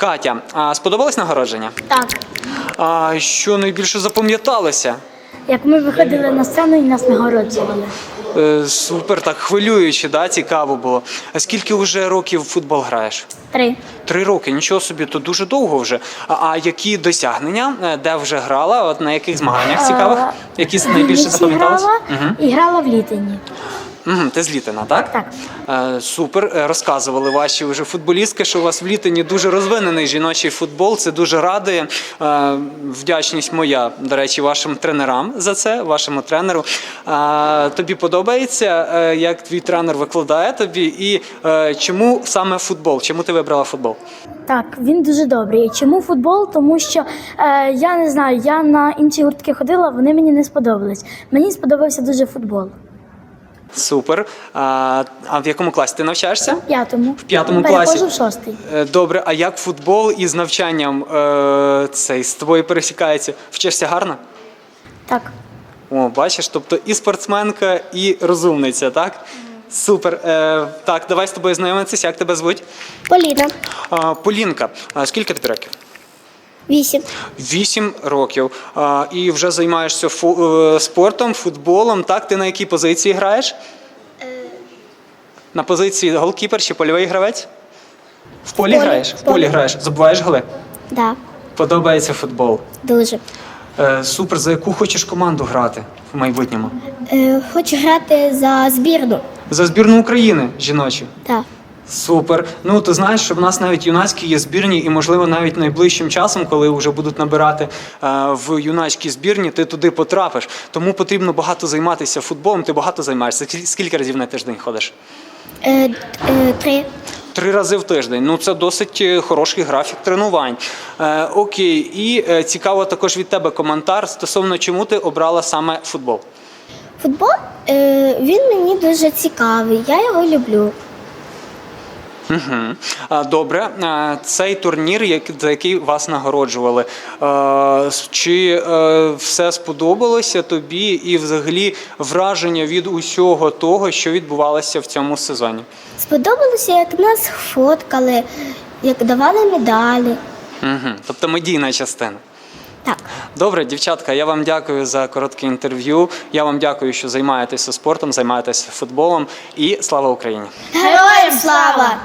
Катя, а сподобалось нагородження? Так. А що найбільше запам'яталося? Як ми виходили на сцену і нас нагороджували. Е, супер, так хвилююче, да? цікаво було. А скільки вже років в футбол граєш? Три. Три роки, нічого собі, то дуже довго вже. А, а які досягнення, Е, де вже грала? От на яких змаганнях цікавих? Е, Які найбільше Вінниці запам'яталися? грала Угу. і грала в літині. Угу, ти з Літина, так? Так. Е, супер. Е, Розказували ваші вже футболістки, що у вас в Літині дуже розвинений жіночий футбол. Це дуже радує. Е, вдячність моя, до речі, вашим тренерам за це, вашому тренеру. Е, тобі подобається, е, як твій тренер викладає тобі, і е, чому саме футбол? Чому ти вибрала футбол? Так, він дуже добрий. Чому футбол? Тому що е, я не знаю, я на інші гуртки ходила, вони мені не сподобались. Мені сподобався дуже футбол. Супер. А, а в якому класі ти навчаєшся? В п'ятому. В п'ятому Перехожу класі. в шостий. Е, Добре, а як футбол із навчанням е, цей з тобою пересікається? Вчишся гарно? Так. О, бачиш, тобто і спортсменка, і розумниця, так? Супер. Е, так, давай з тобою знайомитися. Як тебе звуть? Поліна. А, Полінка, а скільки тобі років? Вісім. Вісім років. А, і вже займаєшся фу- е, спортом, футболом. Так, ти на якій позиції граєш? На позиції голкіпер чи польовий гравець? В полі, полі, граєш? В полі полі. граєш. Забуваєш голи? Да. Подобається футбол. Дуже. Е, супер, за яку хочеш команду грати в майбутньому? Е, хочу грати за збірну. За збірну України жіночу. Так. Супер. Ну ти знаєш, що в нас навіть юнацькі є збірні, і можливо навіть найближчим часом, коли вже будуть набирати е, в юнацькій збірні, ти туди потрапиш. Тому потрібно багато займатися футболом. Ти багато займаєшся. Скільки разів на тиждень ходиш? Е, е, три. Три рази в тиждень. Ну це досить е, хороший графік тренувань. Е, окей, і е, цікаво також від тебе коментар стосовно чому ти обрала саме футбол. Футбол е, він мені дуже цікавий. Я його люблю. Угу. Добре, цей турнір, за який вас нагороджували, чи е, все сподобалося тобі і взагалі враження від усього того, що відбувалося в цьому сезоні? Сподобалося, як нас фоткали, як давали медалі. Угу. Тобто медійна частина. Так. Добре, дівчатка, я вам дякую за коротке інтерв'ю. Я вам дякую, що займаєтеся спортом, займаєтеся футболом. І слава Україні! Героям слава!